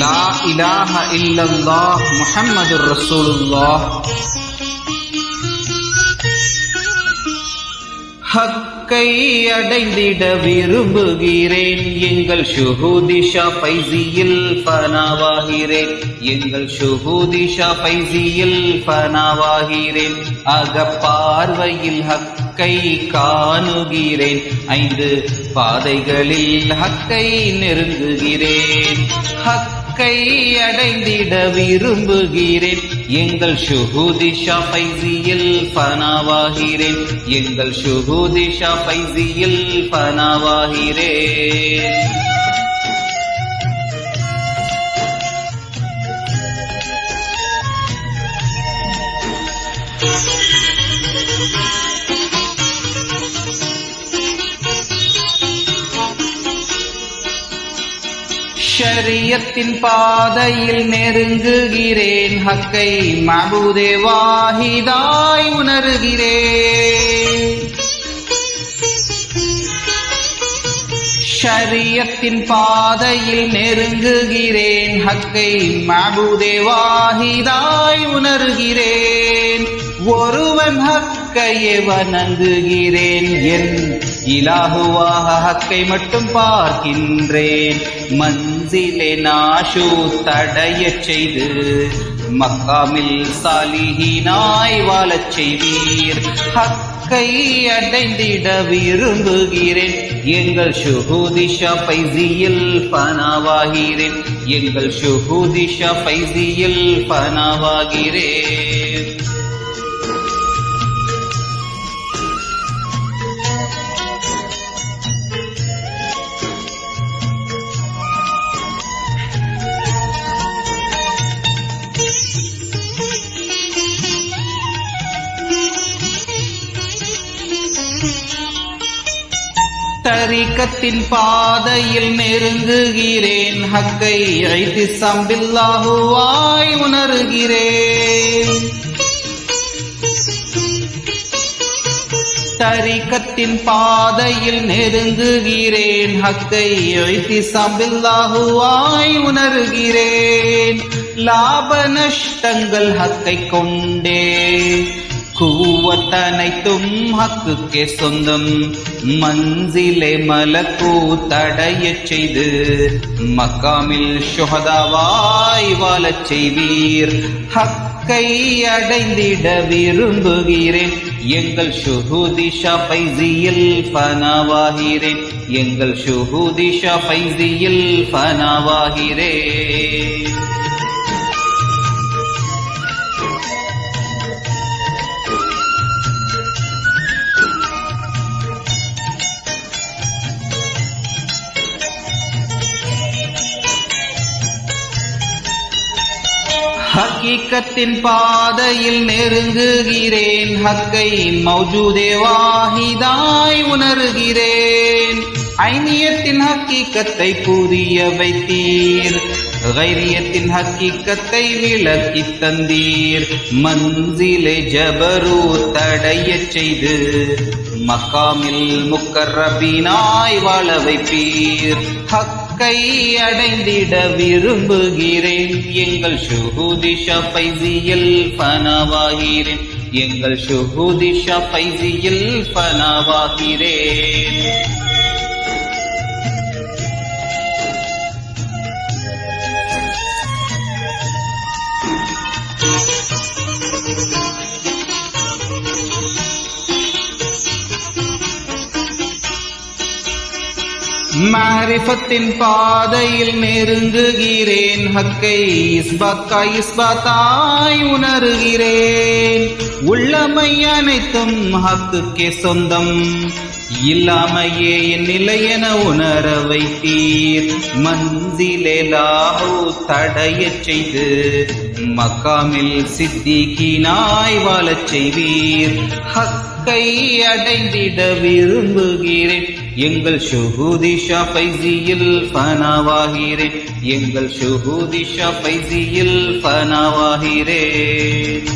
லா இலாஹ இல்லல்லாஹ் முஹம்மது ரசூலுல்லாஹ் ஹக்கை அடைந்திட விரும்புகிறேன். எங்கள் ஷுஹூதிஷா பைசியில் பனாவாகிறேன் எங்கள் ஷுஹூதிஷா பைசியில் பனாவாகிறேன் அகப்பார்வையில் ஹக்கை காணுகிறேன். ஐந்து பாதைகளில் ஹக்கை நெருங்குகிறேன். ஹக் மக்கை அடைந்திட விரும்புகிறேன். எங்கள் சுகுதிஷா பைசியில் பனாவாகிறேன். எங்கள் சுகுதிஷா பைசியில் பனாவாகிறேன். ஷரியத்தின் பாதையில் நெருங்குகிறேன். ஹக்கை மபுதே வாஹிதாய் உணர்கிறேன். ஷரியத்தின் பாதையில் நெருங்குகிறேன். ஹக்கை மபுதே வாஹிதாய் உணர்கிறேன். ஒருவன் ஹக்கையே வணங்குகிறேன். என் இலாகுவாக ஹக்கை மட்டும் பார்க்கின்றேன். மன்சிலே நாஷு தடைய செய்து மக்காமில் சாலிஹினாய் வாழச் செய்வீர். ஹக்கை அடைந்திட விரும்புகிறேன். எங்கள் ஷுஹூதிஷா பைசியில் பனாவாகிறேன். எங்கள் ஷுஹூதிஷா பைசியில் பனாவாகிறேன். தரிக்கத்தின் பாதையில் நெருங்குகிறேன். ஹக்கை ஐதி சம்பில்லாகுவாய் உணர்கிறேன். தரிக்கத்தின் பாதையில் நெருங்குகிறேன். ஹக்கை ஐதி சம்பில்லாகுவாய் உணர்கிறேன். லாப நஷ்டங்கள் ஹக்கை கொண்டே. கூவத்தனைத்தும் ஹக்குக்கே சொந்தம். மன்சிலே மலக்கூ தடையச் செய்து மக்காமில் சுகதாவாய் வாழச் செய்வீர். ஹக்கை அடைந்திட விரும்புகிறேன். எங்கள் சுகுதிஷா பைசியில் பனாவாகிறேன் எங்கள் சுகுதிஷா பைசியில் பனாவாகிறேன் ஹக்கீக்கத்தின் பாதையில் நெருங்குகிறேன். ஹக்கை மௌஜூதே வாஹிதாய் உணர்கிறேன். ஐனியத்தின் ஹக்கீக்கத்தை புரிய வைத்தீர். கைரியத்தின் ஹக்கீக்கத்தை விளக்கி தந்தீர். மன்சிலே ஜபரு தடைய செய்து மக்காமில் முக்கர்ரபினாய் வாழ வைப்பீர். ஹக் அடைந்திட விரும்புகிறேன். எங்கள் சுகுதிஷா பைசியில் பனவாகிறேன். எங்கள் சுகுதிஷா பைசியில் பனவாகிறேன். மாரிஃபத்தின் பாதையில் நெருங்குகிறேன். ஹக்கை இஸ்பாத்தாய் இஸ்பாத்தாய் உணர்கிறேன். உள்ளமை அனைத்தும் ஹக்குக்கே சொந்தம். இல்லாமையே என் நிலையென உணர வைத்தீர். மன்சிலே லாஹு தடையச் செய்து மக்காமில் சித்திகினாய் வாழச் செய்வீர். ஹக்கை அடைந்திட விரும்புகிறேன். எங்கள் ஷுஹூதிஷா பைசியில் ஃபனாவாகிறேன் எங்கள் ஷுஹூதிஷா பைசியில் ஃபனாவாகிறேன்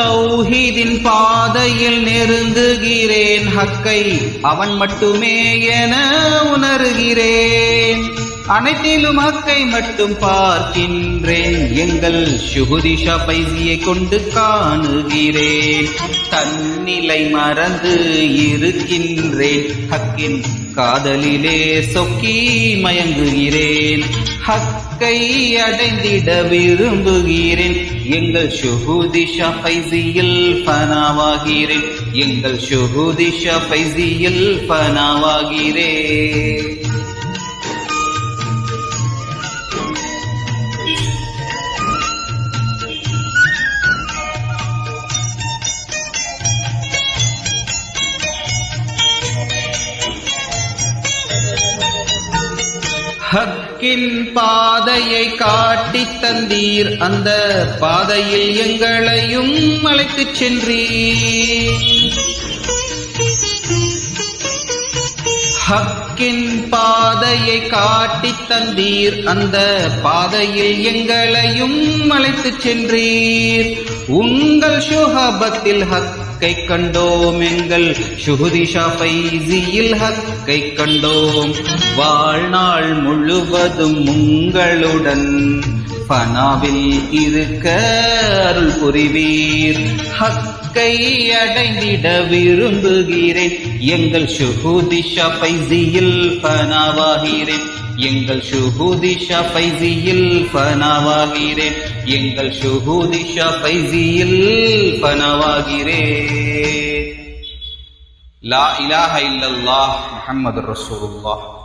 தௌஹீதின் பாதையில் நெருங்குகிறேன் ஹக்கை. அவன் மட்டுமே என உணர்கிறேன். அனைத்திலும் ஹக்கை மட்டும் பார்க்கின்றேன். எங்கள் சுகுதிஷா பைசியை கொண்டு காணுகிறேன். தன்னிலை மறந்து இருக்கின்றேன். ஹக்கின் காதலிலே சொக்கி மயங்குகிறேன். ஹக்கை அடைந்திட விரும்புகிறேன். எங்கள் சுகுதிஷா பைசியில் பனாவாகிறேன். எங்கள் சுகுதிஷா பைசியில் பனாவாகிறேன். ஹக்கின் பாதையை காட்டித் தந்தீர். அந்த பாதையில் எங்களையும் அழைத்துச் சென்றீர். ஹக்கின் பாதையை காட்டித் தந்தீர். அந்த பாதையில் எங்களையும் அழைத்துச் சென்றீர். உங்கள் சுகபத்தில் ஹக்கை கண்டோம் எங்கள் சுகுதிஷா பைசியில் ஹக்கை கண்டோம். வாழ்நாள் முழுவதும் உங்களுடன் பனாவில் இருக்க அருள் புரிவீர். ஹக்கை அடைந்திட விரும்புகிறேன். எங்கள் சுகுதிஷா பைசியில் பனாவாகிறேன் எங்கள் சுகுதிஷா பைசியில் பனாவாகிறேன். எங்கள் சுகுதிஷா பைசியில் பனாவாகிறேன். லா இலாஹ இல்லல்லாஹ் முஹம்மது ரசூலுல்லாஹ்.